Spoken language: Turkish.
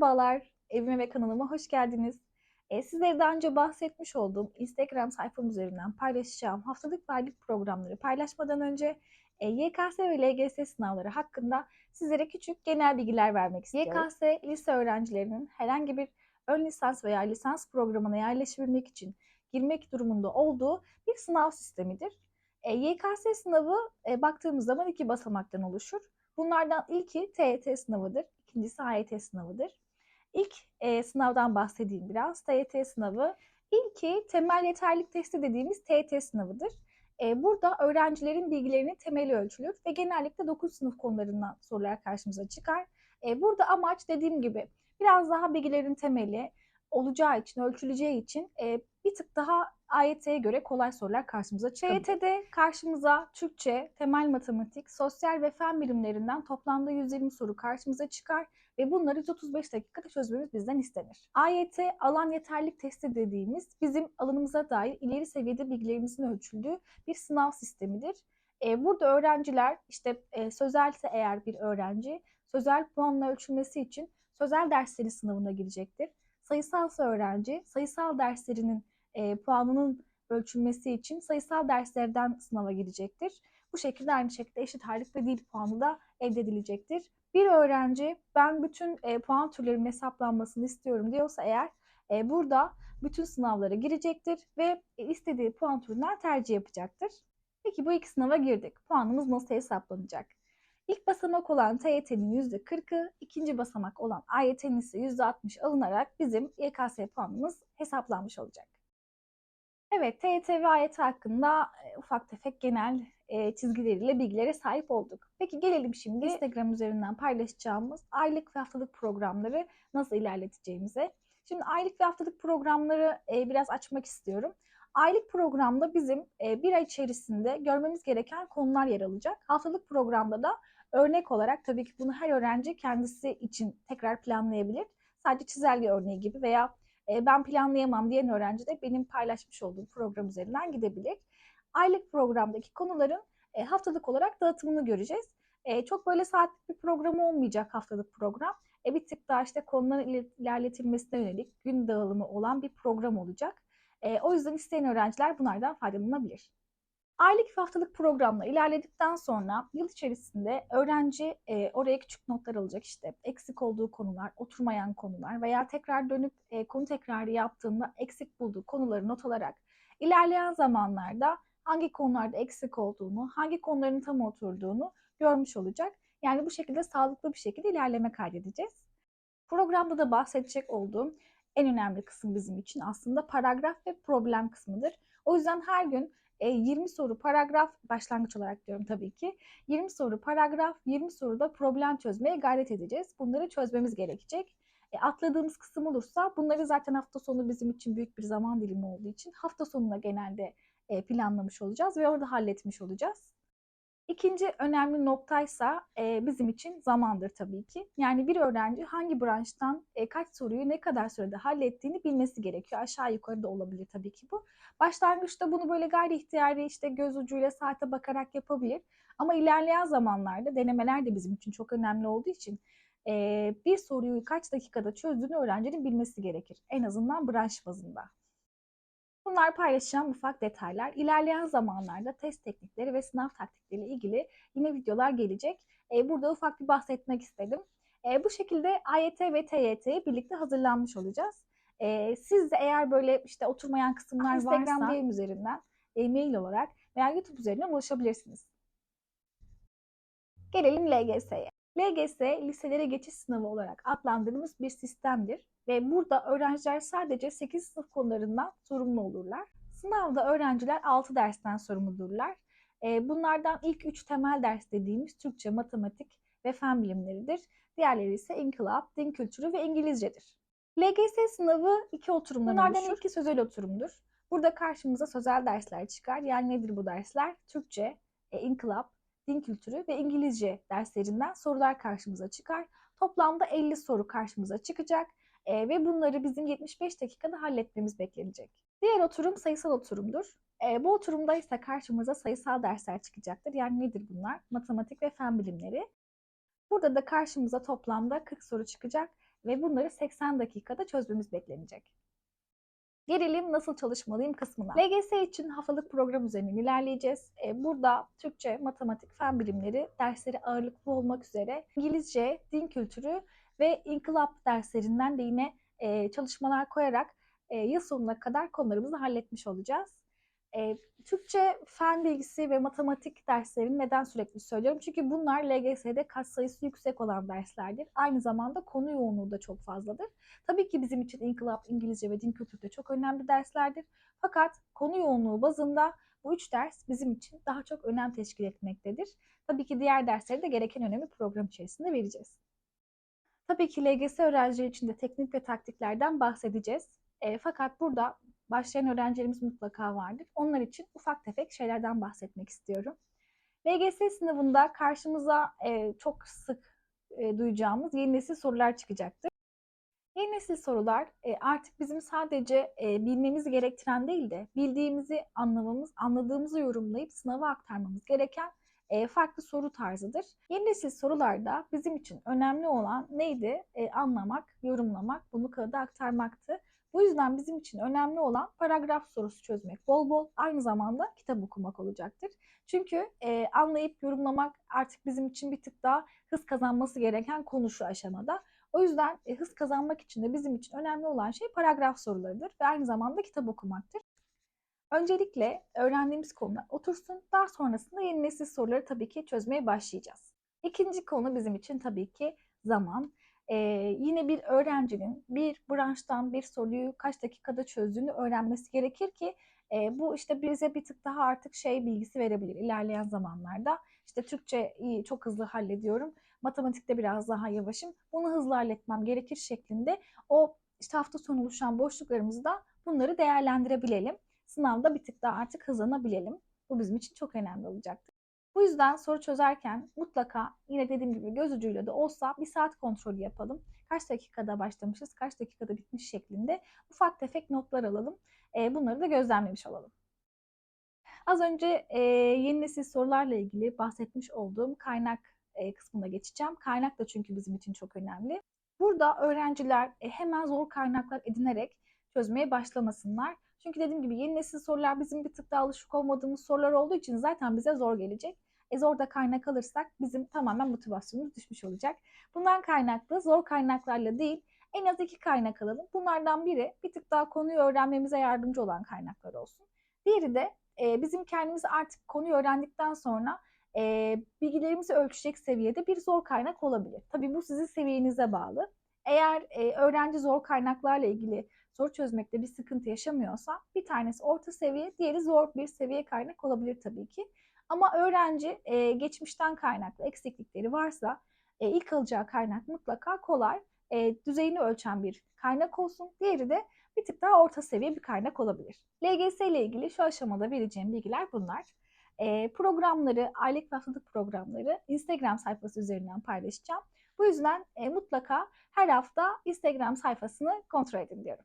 Merhabalar, evime ve kanalıma hoş geldiniz. E, sizlere daha önce bahsetmiş olduğum Instagram sayfam üzerinden paylaşacağım haftalık varlık programları paylaşmadan önce e, YKS ve LGS sınavları hakkında sizlere küçük genel bilgiler vermek istiyorum. YKS, lise öğrencilerinin herhangi bir ön lisans veya lisans programına yerleşebilmek için girmek durumunda olduğu bir sınav sistemidir. E, YKS sınavı e, baktığımız zaman iki basamaktan oluşur. Bunlardan ilki TYT sınavıdır, ikincisi AYT sınavıdır. İlk e, sınavdan bahsedeyim biraz. TYT sınavı. İlki temel yeterlilik testi dediğimiz TYT sınavıdır. E, burada öğrencilerin bilgilerinin temeli ölçülür ve genellikle 9 sınıf konularından sorular karşımıza çıkar. E, burada amaç dediğim gibi biraz daha bilgilerin temeli olacağı için, ölçüleceği için e, bir tık daha AYT'ye göre kolay sorular karşımıza çıkabilir. TYT'de karşımıza Türkçe, temel matematik, sosyal ve fen bilimlerinden toplamda 120 soru karşımıza çıkar ve bunları 135 dakikada çözmemiz bizden istenir. AYT alan yeterlilik testi dediğimiz bizim alanımıza dair ileri seviyede bilgilerimizin ölçüldüğü bir sınav sistemidir. E, burada öğrenciler işte e, sözelse eğer bir öğrenci sözel puanla ölçülmesi için sözel dersleri sınavına girecektir. Sayısalsa öğrenci sayısal derslerinin e, puanının ölçülmesi için sayısal derslerden sınava girecektir. Bu şekilde aynı şekilde eşit ağırlık dil puanı da elde edilecektir. Bir öğrenci ben bütün e, puan türlerimin hesaplanmasını istiyorum diyorsa eğer e, burada bütün sınavlara girecektir ve e, istediği puan türünden tercih yapacaktır. Peki bu iki sınava girdik. Puanımız nasıl hesaplanacak? İlk basamak olan TYT'nin %40'ı, ikinci basamak olan AYT'nin ise %60 alınarak bizim YKS puanımız hesaplanmış olacak. Evet, TYT ve AYT hakkında e, ufak tefek genel e, çizgileriyle bilgilere sahip olduk. Peki gelelim şimdi Instagram üzerinden paylaşacağımız aylık ve haftalık programları nasıl ilerleteceğimize. Şimdi aylık ve haftalık programları e, biraz açmak istiyorum. Aylık programda bizim e, bir ay içerisinde görmemiz gereken konular yer alacak. Haftalık programda da örnek olarak tabii ki bunu her öğrenci kendisi için tekrar planlayabilir. Sadece çizelge örneği gibi veya e, ben planlayamam diyen öğrenci de benim paylaşmış olduğum program üzerinden gidebilir. Aylık programdaki konuların e, haftalık olarak dağıtımını göreceğiz. E, çok böyle saatlik bir program olmayacak haftalık program. E, bir tık daha işte konuların ilerletilmesine yönelik gün dağılımı olan bir program olacak. E, o yüzden isteyen öğrenciler bunlardan faydalanabilir. Aylık ve haftalık programla ilerledikten sonra yıl içerisinde öğrenci e, oraya küçük notlar alacak işte eksik olduğu konular, oturmayan konular veya tekrar dönüp e, konu tekrarı yaptığında eksik bulduğu konuları not alarak ilerleyen zamanlarda hangi konularda eksik olduğunu, hangi konuların tam oturduğunu görmüş olacak. Yani bu şekilde sağlıklı bir şekilde ilerleme kaydedeceğiz. Programda da bahsedecek olduğum en önemli kısım bizim için aslında paragraf ve problem kısmıdır. O yüzden her gün 20 e, soru paragraf başlangıç olarak diyorum tabii ki. 20 soru paragraf, 20 soruda problem çözmeye gayret edeceğiz. Bunları çözmemiz gerekecek. E, atladığımız kısım olursa bunları zaten hafta sonu bizim için büyük bir zaman dilimi olduğu için hafta sonuna genelde planlamış olacağız ve orada halletmiş olacağız. İkinci önemli noktaysa e, bizim için zamandır tabii ki. Yani bir öğrenci hangi branştan e, kaç soruyu ne kadar sürede hallettiğini bilmesi gerekiyor. Aşağı yukarı da olabilir tabii ki bu. Başlangıçta bunu böyle gayri ihtiyari işte göz ucuyla saate bakarak yapabilir. Ama ilerleyen zamanlarda denemeler de bizim için çok önemli olduğu için e, bir soruyu kaç dakikada çözdüğünü öğrencinin bilmesi gerekir. En azından branş bazında. Bunlar paylaşacağım ufak detaylar. İlerleyen zamanlarda test teknikleri ve sınav taktikleriyle ilgili yine videolar gelecek. E, burada ufak bir bahsetmek istedim. E, bu şekilde AYT ve TYT'ye birlikte hazırlanmış olacağız. E, siz de eğer böyle işte oturmayan kısımlar Instagram varsa Instagram üzerinden e, mail olarak veya YouTube üzerinden ulaşabilirsiniz. Gelelim LGS'ye. LGS liselere geçiş sınavı olarak adlandırdığımız bir sistemdir ve burada öğrenciler sadece 8 sınıf konularından sorumlu olurlar. Sınavda öğrenciler 6 dersten sorumludurlar. Ee, bunlardan ilk 3 temel ders dediğimiz Türkçe, matematik ve fen bilimleridir. Diğerleri ise inkılap, din kültürü ve İngilizcedir. LGS sınavı iki oturumdan Bunlardan oluşur. ilki sözel oturumdur. Burada karşımıza sözel dersler çıkar. Yani nedir bu dersler? Türkçe, e, inkılap, din kültürü ve İngilizce derslerinden sorular karşımıza çıkar. Toplamda 50 soru karşımıza çıkacak e, ve bunları bizim 75 dakikada halletmemiz beklenecek. Diğer oturum sayısal oturumdur. E, bu oturumda ise karşımıza sayısal dersler çıkacaktır. Yani nedir bunlar? Matematik ve fen bilimleri. Burada da karşımıza toplamda 40 soru çıkacak ve bunları 80 dakikada çözmemiz beklenecek. Gelelim nasıl çalışmalıyım kısmına. LGS için haftalık program üzerinden ilerleyeceğiz. E, burada Türkçe, matematik, fen bilimleri dersleri ağırlıklı olmak üzere İngilizce, din kültürü ve inkılap derslerinden de yine e, çalışmalar koyarak e, yıl sonuna kadar konularımızı halletmiş olacağız. E, Türkçe, fen bilgisi ve matematik derslerini neden sürekli söylüyorum? Çünkü bunlar LGS'de kaç sayısı yüksek olan derslerdir. Aynı zamanda konu yoğunluğu da çok fazladır. Tabii ki bizim için inkılap, İngilizce ve din kültürü de çok önemli derslerdir. Fakat konu yoğunluğu bazında bu üç ders bizim için daha çok önem teşkil etmektedir. Tabii ki diğer dersleri de gereken önemi program içerisinde vereceğiz. Tabii ki LGS öğrencileri için de teknik ve taktiklerden bahsedeceğiz. E, fakat burada başlayan öğrencilerimiz mutlaka vardır. Onlar için ufak tefek şeylerden bahsetmek istiyorum. LGS sınavında karşımıza e, çok sık e, duyacağımız yeni nesil sorular çıkacaktır. Yeni nesil sorular e, artık bizim sadece e, bilmemiz gerektiren değil de bildiğimizi anlamamız, anladığımızı yorumlayıp sınava aktarmamız gereken e, farklı soru tarzıdır. Yeni nesil sorularda bizim için önemli olan neydi? E, anlamak, yorumlamak, bunu kağıda aktarmaktı. Bu yüzden bizim için önemli olan paragraf sorusu çözmek bol bol aynı zamanda kitap okumak olacaktır. Çünkü e, anlayıp yorumlamak artık bizim için bir tık daha hız kazanması gereken konu şu aşamada. O yüzden e, hız kazanmak için de bizim için önemli olan şey paragraf sorularıdır ve aynı zamanda kitap okumaktır. Öncelikle öğrendiğimiz konular otursun. Daha sonrasında yeni nesil soruları tabii ki çözmeye başlayacağız. İkinci konu bizim için tabii ki zaman. Ee, yine bir öğrencinin bir branştan bir soruyu kaç dakikada çözdüğünü öğrenmesi gerekir ki e, bu işte bize bir tık daha artık şey bilgisi verebilir ilerleyen zamanlarda. İşte Türkçe iyi, çok hızlı hallediyorum. Matematikte biraz daha yavaşım. Bunu hızlı halletmem gerekir şeklinde o işte hafta sonu oluşan boşluklarımızda bunları değerlendirebilelim. Sınavda bir tık daha artık hızlanabilelim. Bu bizim için çok önemli olacaktır. Bu yüzden soru çözerken mutlaka yine dediğim gibi göz ucuyla da olsa bir saat kontrolü yapalım. Kaç dakikada başlamışız, kaç dakikada bitmiş şeklinde ufak tefek notlar alalım. Bunları da gözlemlemiş olalım. Az önce yeni nesil sorularla ilgili bahsetmiş olduğum kaynak kısmına geçeceğim. Kaynak da çünkü bizim için çok önemli. Burada öğrenciler e, hemen zor kaynaklar edinerek çözmeye başlamasınlar. Çünkü dediğim gibi yeni nesil sorular bizim bir tık daha alışık olmadığımız sorular olduğu için zaten bize zor gelecek. E zor da kaynak alırsak bizim tamamen motivasyonumuz düşmüş olacak. Bundan kaynaklı zor kaynaklarla değil en az iki kaynak alalım. Bunlardan biri bir tık daha konuyu öğrenmemize yardımcı olan kaynaklar olsun. Diğeri de e, bizim kendimizi artık konuyu öğrendikten sonra e, bilgilerimizi ölçecek seviyede bir zor kaynak olabilir. Tabii bu sizin seviyenize bağlı. Eğer e, öğrenci zor kaynaklarla ilgili soru çözmekte bir sıkıntı yaşamıyorsa bir tanesi orta seviye, diğeri zor bir seviye kaynak olabilir tabii ki. Ama öğrenci e, geçmişten kaynaklı eksiklikleri varsa e, ilk alacağı kaynak mutlaka kolay, e, düzeyini ölçen bir kaynak olsun. Diğeri de bir tık daha orta seviye bir kaynak olabilir. LGS ile ilgili şu aşamada vereceğim bilgiler bunlar. E, programları, aylık ve haftalık programları Instagram sayfası üzerinden paylaşacağım. Bu yüzden e, mutlaka her hafta Instagram sayfasını kontrol edin diyorum.